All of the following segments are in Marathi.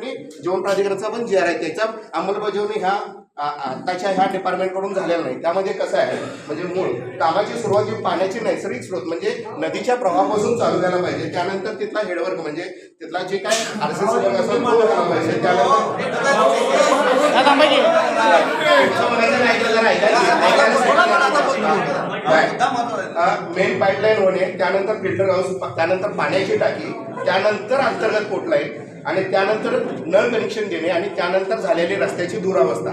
ठिकाणी जीवन प्राधिकरणाचा पण जी आर आहे त्याचा अंमलबजावणी ह्या आताच्या ह्या डिपार्टमेंटकडून झालेला नाही. त्यामध्ये कसं आहे म्हणजे मूळ कामाची सुरुवात जी पाण्याची नैसर्गिक स्रोत म्हणजे नदीच्या प्रवाहापासून चालू झाला पाहिजे त्यानंतर तिथला हेडवर्क म्हणजे तिथला जे काय आरसीसी वर्ग असेल तो झाला पाहिजे. त्यानंतर मेन पाईपलाईन होणे त्यानंतर फिल्टर हाऊस त्यानंतर पाण्याची टाकी त्यानंतर अंतर्गत पोटलाईन आणि त्यानंतर नळ कनेक्शन देणे आणि त्यानंतर झालेली रस्त्याची दुरावस्था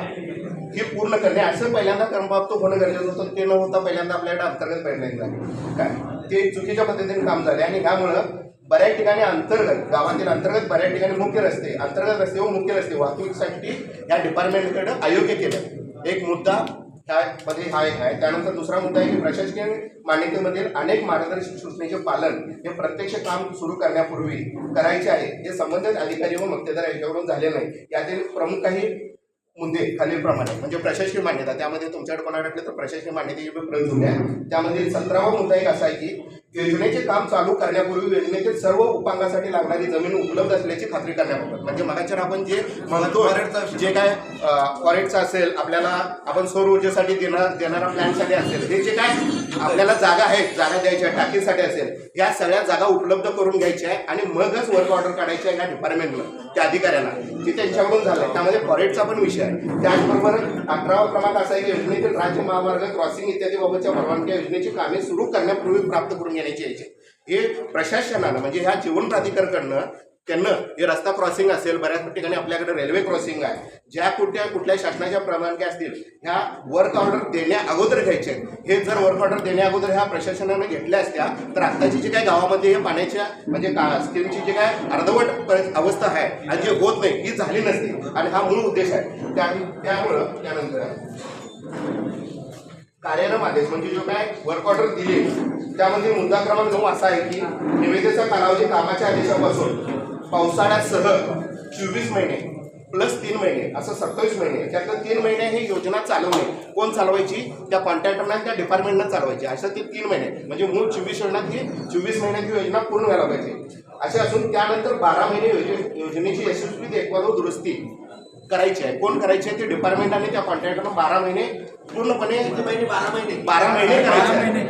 ही पूर्ण करणे. असं पहिल्यांदा क्रमप्राप्त होणं गरजेचं होतं. ते न होता पहिल्यांदा आपल्याकडे अंतर्गत पाईपलाईन झाली. काय? ते चुकीच्या पद्धतीने काम झाले. आणि ह्यामुळं बऱ्याच ठिकाणी अंतर्गत गावातील अंतर्गत बऱ्याच ठिकाणी मुख्य रस्ते अंतर्गत रस्ते व मुख्य रस्ते वाहतुकीसाठी या डिपार्टमेंटकडे अयोग्य केलं. एक मुद्दा त्यामध्ये हा एक आहे. त्यानंतर दुसरा मुद्दा आहे की प्रशासकीय मान्यतेमधील अनेक मार्गदर्शक सूचनेचे पालन हे प्रत्यक्ष काम सुरू करण्यापूर्वी करायचे आहे. हे संबंधित अधिकारी व मक्तेदार यांच्याकडून झाले नाही. यातील प्रमुख काही मुद्दे खालीलप्रमाणे. म्हणजे प्रशासकीय मान्यता. त्यामध्ये तुमच्याकडे कोणाकडे तर प्रशासकीय मान्यतेची प्रयोग आहे त्यामधील सतरावा मुद्दा एक असा आहे की योजनेचे काम चालू करण्यापूर्वी योजनेतील सर्व उपांगासाठी लागणारी जमीन उपलब्ध असल्याची खात्री करण्याबाबत. म्हणजे मगाच्या आपण जे म्हणतो जे काय फॉरेटचं असेल आपल्याला आपण सौर ऊर्जेसाठी देणार देणारा प्लॅनसाठी असेल हे जे काय आपल्याला जागा आहेत जागा द्यायच्या टाकीसाठी असेल या सगळ्या जागा उपलब्ध करून घ्यायच्या आहे आणि मगच वर्क ऑर्डर काढायची आहे या डिपार्टमेंटला त्या अधिकाऱ्यांना. ती त्यांच्याकडून झालं त्यामध्ये फॉरेटचा पण विषय आहे. त्याचबरोबर अठरावा क्रमांक असा आहे की योजनेतील राज्य महामार्ग क्रॉसिंग इत्यादी बाबतच्या परवानग्या योजनेची कामे सुरू करण्यापूर्वी प्राप्त करून घेण्याची यायची. हे प्रशासनानं म्हणजे ह्या जीवन प्राधिकरणाकडनं त्यांना हे रस्ता क्रॉसिंग असेल बऱ्याच ठिकाणी आपल्याकडे रेल्वे क्रॉसिंग आहे. ज्या कुठल्या कुठल्या शासनाच्या परवानग्या असतील ह्या वर्क ऑर्डर देण्या अगोदर घ्यायचे हे जर वर्क ऑर्डर देण्या अगोदर ह्या प्रशासनानं घेतल्या असत्या तर आत्ताची जी काय गावामध्ये हे पाण्याच्या म्हणजे का स्कीमची जी काय अर्धवट अवस्था आहे आणि जी होत नाही ही झाली नसती. आणि हा मूळ उद्देश आहे. त्या त्यामुळं त्यानंतर कार्यक्रम आदेश म्हणजे जो काय वर्क ऑर्डर दिले त्यामध्ये मुद्दा क्रमांक नऊ असा आहे की निवेदेचा कालावधी कामाच्या आदेशापासून पावसाळ्यासह चोवीस महिने प्लस तीन महिने असं सत्तावीस महिने त्यातलं तीन महिने हे योजना चालवणे. कोण चालवायची? त्या कॉन्ट्रॅक्टरना त्या डिपार्टमेंटनं चालवायची. असं ते तीन महिने. म्हणजे मूळ चोवीस योजनात ही चोवीस महिन्याची योजना पूर्ण व्हायला पाहिजे. असे असून त्यानंतर बारा महिने योजने योजनेची यशस्वी देखभाल व दुरुस्ती करायची आहे? कोण करायची आहे? ते डिपार्टमेंट आणि त्या कॉन्ट्रॅक्टरनं बारा महिने पूर्णपणे बारा महिने. बारा महिने करायचे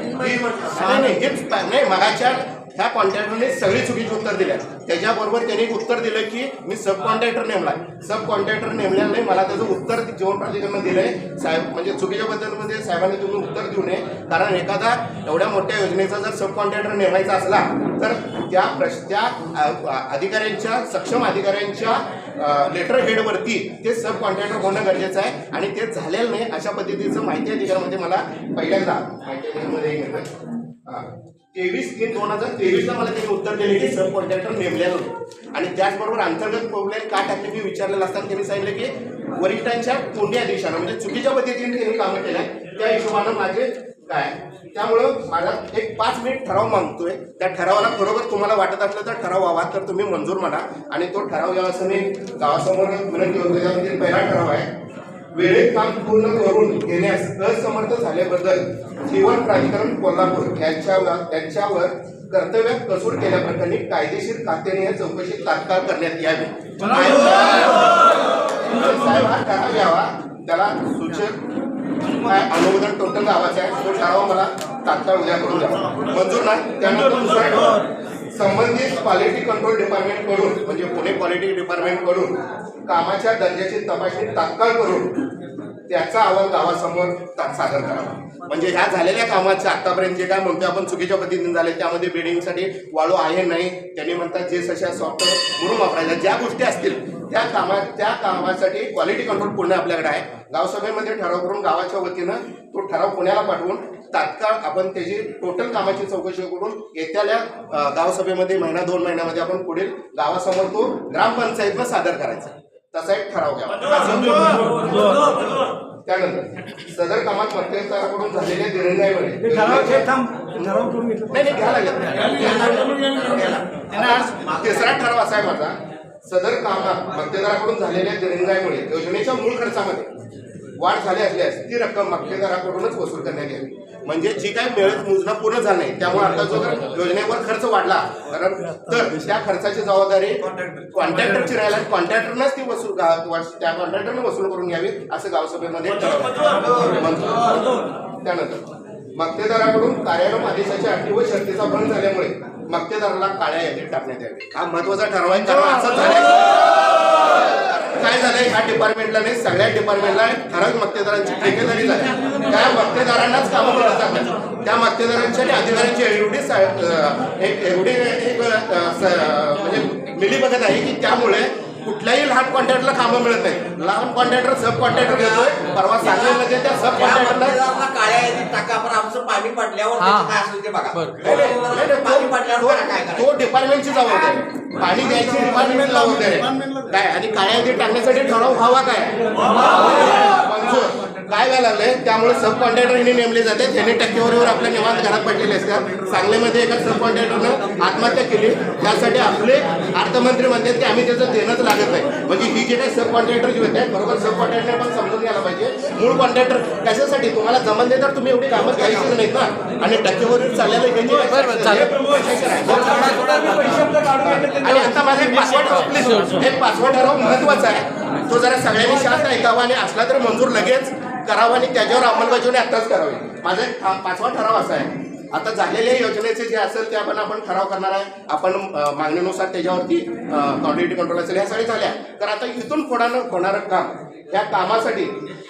नाही हेच नाही मगाच्या ह्या कॉन्ट्रॅक्टरने सगळी चुकीची उत्तर दिल्या त्याच्याबरोबर त्यांनी एक उत्तर दिलं की मी सब कॉन्ट्रॅक्टर नेमलाय सब कॉन्ट्रॅक्टर नेमल्यानं नाही मला त्याचं उत्तर जीवन प्राधिकरणानं दिलंय साहेब म्हणजे चुकीच्या बद्दलमध्ये साहेबांनी तुम्ही उत्तर देऊ नये. कारण एखादा एवढ्या मोठ्या योजनेचा जर सब कॉन्ट्रॅक्टर नेमायचा असला तर त्या प्रश त्या अधिकाऱ्यांच्या सक्षम अधिकाऱ्यांच्या लेटर हेडवरती ते सब कॉन्ट्रॅक्टर होणं गरजेचं आहे. आणि ते झालेलं नाही अशा पद्धतीचं माहिती अधिकारामध्ये मला पहिल्यांदा माहिती अधिकारामध्ये हा. तेवीस तीन दोन हजार तेवीसला मला त्यांनी उत्तर दिले की सब कॉन्ट्रॅक्टर नेमलेलं नाही आणि त्याचबरोबर अंतर्गत प्रॉब्लेम का टाकले मी विचारलेलं असताना त्यांनी सांगितलं की वरिष्ठांच्या कोणी देशानं म्हणजे चुकीच्या पद्धतीने त्यांनी कामं केलं त्या हिशोबानं माझे काय त्यामुळं माझा एक पाच मिनिट ठराव मागतोय. त्या ठरावाला खरोखर तुम्हाला वाटत असलं तर ठराव व्हावा तर तुम्ही मंजूर म्हणा आणि तो ठराव घ्यावा असं मी गावासमोर विनंती होतो त्यामध्ये पहिला ठराव आहे वेळेत काम पूर्ण करून घेण्यास असमर्थ झाल्याबद्दल जीवन प्राधिकरण कोल्हापूर यांच्यावर त्यांच्यावर कर्तव्यात कसूर केल्याप्रकरणी कायदेशीर खात्याने चौकशी तात्काळ करण्यात यावी. साहेब हा ठराव घ्यावा. त्याला सूचक अनुमोदन टोटल गावाचं आहे. तो ठराव मला. तात्काळ उद्या करून द्यावा मंजूर नाही? त्यानंतर दुसरा संबंधित क्वालिटी कंट्रोल डिपार्टमेंटकडून म्हणजे पुणे क्वालिटी डिपार्टमेंटकडून कामाच्या दर्जाची तपासणी तात्काळ करून त्याचा अहवाल गावासमोर सादर करावा. म्हणजे ह्या झालेल्या कामाच्या आतापर्यंत जे काय म्हणतो आपण चुकीच्या पद्धतीने झाले त्यामध्ये बिल्डिंगसाठी वाळू आहे नाही त्यांनी म्हणतात जे सशा सॉफ्टवेअर म्हणून वापरायचा ज्या गोष्टी असतील त्या कामा त्या कामासाठी क्वालिटी कंट्रोल पुणे आपल्याकडे आहे. गावसभेमध्ये ठराव करून गावाच्या वतीनं तो ठराव पुण्याला पाठवून तात्काळ आपण त्याची टोटल कामाची चौकशी करून येत्याल्या गावसभेमध्ये महिना दोन महिन्यामध्ये आपण पुढील गावासमोर तो ग्रामपंचायतनं सादर करायचा. तसा एक ठराव घ्यावा. त्यानंतर सदर कामात मध्यस्थाकडून झालेल्या लागेल. तिसरा ठराव असा आहे माझा सदर कामात मक्तेदाराकडून झालेल्या दिरंगाईमुळे योजनेच्या मूळ खर्चामध्ये वाढ झाली असल्यास ती रक्कम मागतेदाराकडूनच वसूल करण्यात यावी. म्हणजे जी काही वेळेत मोजणं पूर्ण झालं नाही त्यामुळे आता जो योजनेवर खर्च वाढला कारण तर त्या खर्चाची जबाबदारी कॉन्ट्रॅक्टरची राहील आणि कॉन्ट्रॅक्टरनंच ती वसूल त्या कॉन्ट्रॅक्टरनं वसूल करून घ्यावी असं गावसभेमध्ये. त्यानंतर मक्तेदाराकडून कार्यालय आदेशाच्या अटी व शर्तीचा भंग झाल्यामुळे मक्तेदाराला काळ्या यादीत टाकण्यात यावे हा महत्त्वाचा ठराव आहे कारण असं झालंय काय झालंय ह्या डिपार्टमेंटला नाही सगळ्या डिपार्टमेंटला ठराविक मक्तेदारांची ठेकेदारी झाली. त्या मक्तेदारांनाच कामं मिळत जातात त्या मक्तेदारांची आणि अधिकाऱ्यांची एवढी एक एवढी एक म्हणजे मिली बघत आहे की त्यामुळे कुठल्याही लहान कॉन्ट्रॅक्टरला कामं मिळत नाही. लहान कॉन्ट्रॅक्टर सब कॉन्ट्रॅक्टर घेतोय. परवा सांगलीमध्ये त्या सब कॉन्ट्रॅक्टरला काळ्या यादीत टाका पण आमचं पाणी पडल्यावर काय असेल ते बघा. पाणी पडल्यावर तो- डिपार्टमेंटची जबाबदारी. आहे. पाणी द्यायची डिपार्टमेंट आहे. काय? आणि काळ्या टाकण्यासाठी ठराव व्हावा काय? मंजूर काय व्हायला लागलंय? त्यामुळे सब कॉन्ट्रॅक्टर यांनी नेमले जाते. त्यांनी टक्केवारीवर आपल्या निवांत घरात पडलेले असतात. सांगलीमध्ये एका सब कॉन्ट्रॅक्टरनं आत्महत्या केली. त्यासाठी आपले अर्थमंत्री म्हणतात की आम्ही त्याचं देणंच लागत नाही. म्हणजे ही जे काही सब कॉन्ट्रॅक्टर जे होते बरोबर सब कॉन्ट्रॅक्टर पण समजून घ्यायला पाहिजे. मूळ कॉन्ट्रॅक्टर कशासाठी? तुम्हाला जमन तर तुम्ही एवढी कामं करायचीच नाहीत ना. आणि टक्केवारीवर चाललेलं हे आणि आता माझा पासवर्ड एक पासवर्ड ठराव महत्त्वाचा आहे. तो जरा सगळ्यांनी शांत ऐकावा आणि असला तर मंजूर लगेच. करावं आणि त्याच्यावर अंमलबजावणी आताच करावी. माझा एक पाचवा ठराव असा आहे. आता झालेल्या योजनेचे जे असेल ते आपण आपण ठराव करणार आहे. आपण मागणीनुसार त्याच्यावरती क्वालिटी कंट्रोल असेल ह्या सगळ्या झाल्या. तर आता इथून पुढं होणारं काम या कामासाठी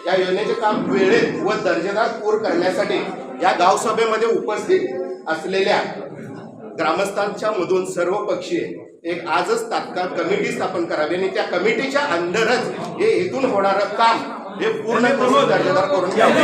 या योजनेचे काम वेळेत व दर्जेदार पूर करण्यासाठी या गावसभेमध्ये उपस्थित असलेल्या ग्रामस्थांच्या मधून सर्व पक्षीय एक आजच तात्काळ कमिटी स्थापन करावी आणि त्या कमिटीच्या अंडरच हे इथून होणारं काम हे पूर्ण करून दर्जेदार करून घ्यावं